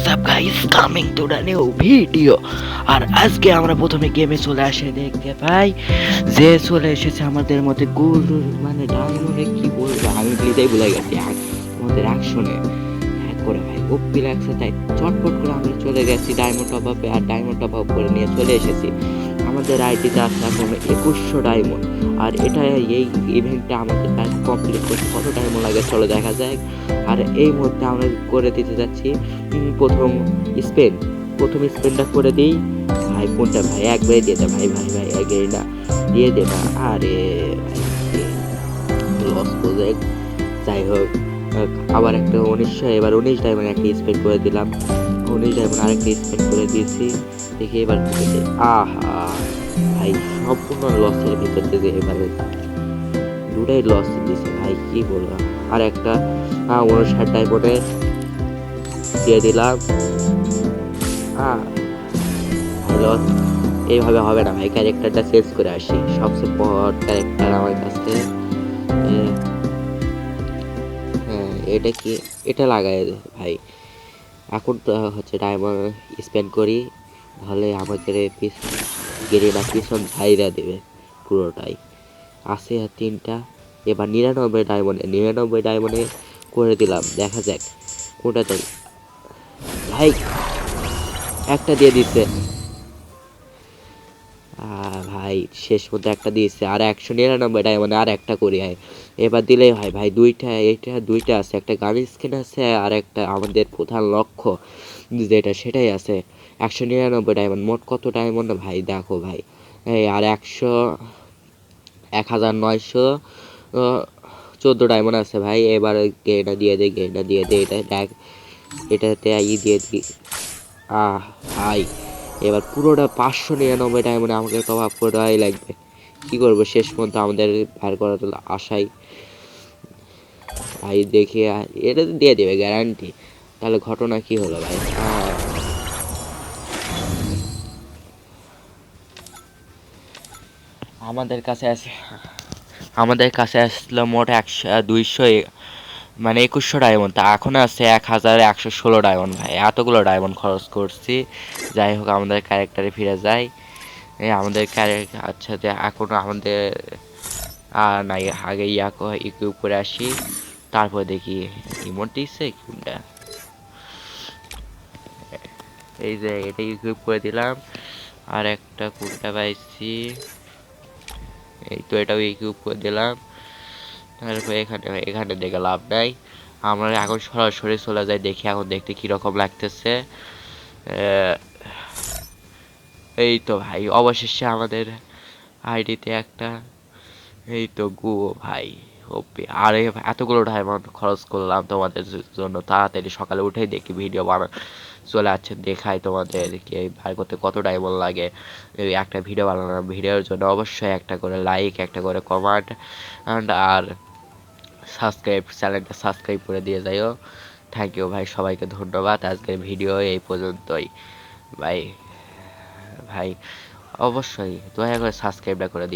WhatsApp guys coming to the new video আর আজকে আমরা প্রথমে গেমে চলে আসে, দেখতে পাই। যে চলে এসেছে আমাদের মধ্যে গুরু মানে ডাউনলোডে কি বলব, আমি প্লিজেই ভুলে গেছি। আমাদের অ্যাকশনে করে ভাই ওপি লাগছে, তাই চটপট করে আমরা চলে গেছি ডায়মন্ড টপ আপে আর ডায়মন্ড টপ আপ করে নিয়ে চলে এসেছি। আমাদের আইডিতে আছে এখন একুশশো ডায়মন্ড আর এটা এই ইভেন্টটা আমাদের কাজ কমপ্লিট করতে কত ডায়মন্ড লাগে চলো দেখা যাক। আর এই মুহূর্তে আমরা করে দিতে যাচ্ছি প্রথম স্পেন প্রথম স্পেনটা করে দিই। ভাই, কোনটা ভাই? একবারে দিয়ে দে ভাই ভাই ভাই, একবারে না, দিয়ে দে না। আরে লস প্রজেক্ট যাই হোক। আবার একটা উনিশশো, এবার উনিশ ডায়মন্ড একটা স্পেন করে দিলাম। উনিশ ডায়মন্ড আরেকটা স্পেন করে দিয়েছি। দেখি এবার দে। আহা, ভাই, সম্পূর্ণ লসের ভিতর থেকে এবারে দুটাই লস দিয়েছে, ভাই, কি বলব? আর একটা হ্যাঁ উনষাট ডায়মন্ডের দিয়ে দিলাম। হ্যাঁ হ্যালো এইভাবে হবে না, ভাই ক্যারেক্টারটা চেঞ্জ করে আসি। সবচেয়ে পর ক্যারেক্টার আমার কাছে হ্যাঁ এটা কি, এটা লাগাই ভাই। এখন তো হচ্ছে ডায়মন্ড স্পেন্ড করি। তাহলে আমাদের গেরিনা পিছন ভাইরা দেবে পুরোটাই। আছে তিনটা। এবার নিরানব্বই ডায়মন্ডে নিরানব্বই ডায়মন্ডে করে দিলাম। দেখা যাক কোনটা তো ভাই, একটা দিয়ে দিচ্ছে। ভাই, শেষ মধ্যে একটা দিয়েছে। আর একশো নিরানব্বই ডায়মন্ডে আর একটা করি হয় এবার দিলেই হয় ভাই, দুইটা এটা দুইটা আছে। একটা গাড়ির স্ক্রিন আছে আর একটা আমাদের প্রধান লক্ষ্য যেটা সেটাই আছে। একশো নিরানব্বই ডায়মন্ড মোট কত ডায়মন্ড ভাই? দেখো ভাই, এই আর একশো, এক হাজার নয়শো চোদ্দ ডায়মন্ড আছে ভাই। এবার গেটা দিয়ে দে গেটা দিয়ে দে, এটা এটাতে ই দিয়ে দি। আহ, ভাই, এবার পুরোটা পাঁচশো নিরানব্বই ডায়মন্ড আমাকে টপ আপ করাই লাগবে। কি করব? শেষ পর্যন্ত আমাদের ভার করার আশাই। ভাই, দেখে, এটা তো দিয়ে দেবে গ্যারান্টি তাহলে ঘটনা কি হলো ভাই? আমাদের কাছে আছে আমাদের কাছে আসলো মোট একশো, দুইশো মানে একুশশো ডায়মন্ড তা এখন আছে এক হাজার একশো ষোলো ডায়মন্ড ভাই। এতগুলো ডায়মন্ড খরচ করছি। যাই হোক, আমাদের ক্যারেক্টারে ফিরে এই আমাদের ক্যারেক্টার আচ্ছা যে এখন আমাদের নাই, আগে ইয়া ইকুইপ করে আসি। তারপর দেখি ইমোট দিচ্ছে কোনটা এই যে এটা ইকুইপ করে দিলাম। আর একটা কোনটা পাইছি। এই তো এটাও ইকুইপ করে দিলাম। তারপর এখানে এখানে দেখে লাভ নাই। আমরা এখন সরাসরি চলে যাই, দেখি এখন দেখতে কীরকম লাগতেছে। এই তো ভাই, অবশেষে আমাদের আইডিতে একটা, এই তো গু ভাই, ওপি, আর এতগুলো ডায়মন্ড খরচ করলাম তোমাদের জন্য, তাড়াতাড়ি সকালে উঠেই দেখি ভিডিও বানা, চলে আসছে, দেখাই তোমাদেরকে, ভাই করতে কত ডায়মন্ড লাগে একটা ভিডিও বানালাম ভিডিওর জন্য অবশ্যই একটা করে লাইক একটা করে কমেন্ট আর সাবস্ক্রাইব চ্যানেলটা সাবস্ক্রাইব করে দিয়ে যাইও থ্যাংক ইউ ভাই, সবাইকে ধন্যবাদ, আজকের ভিডিও এই পর্যন্তই ভাই ভাই অবশ্যই দয়া করে সাবস্ক্রাইবটা করে দিই